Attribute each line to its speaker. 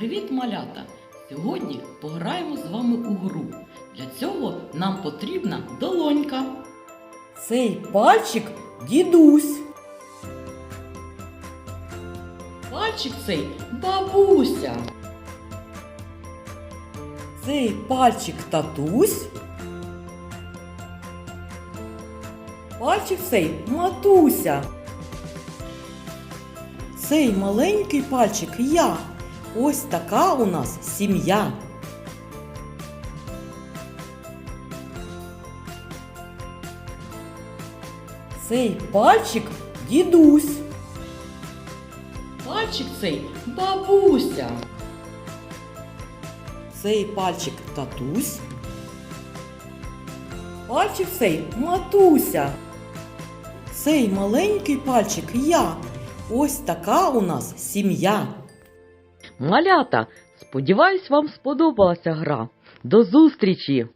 Speaker 1: Привіт, малята! Сьогодні пограємо з вами у гру. Для цього нам потрібна долонька.
Speaker 2: Цей пальчик дідусь.
Speaker 1: Пальчик цей бабуся.
Speaker 2: Цей пальчик татусь. Пальчик цей матуся. Цей маленький пальчик я. Ось така у нас сім'я. Цей пальчик дідусь.
Speaker 1: Пальчик цей бабуся.
Speaker 2: Цей пальчик татусь. Пальчик цей матуся. Цей маленький пальчик я. Ось така у нас сім'я.
Speaker 3: Малята, сподіваюсь, вам сподобалася гра. До зустрічі!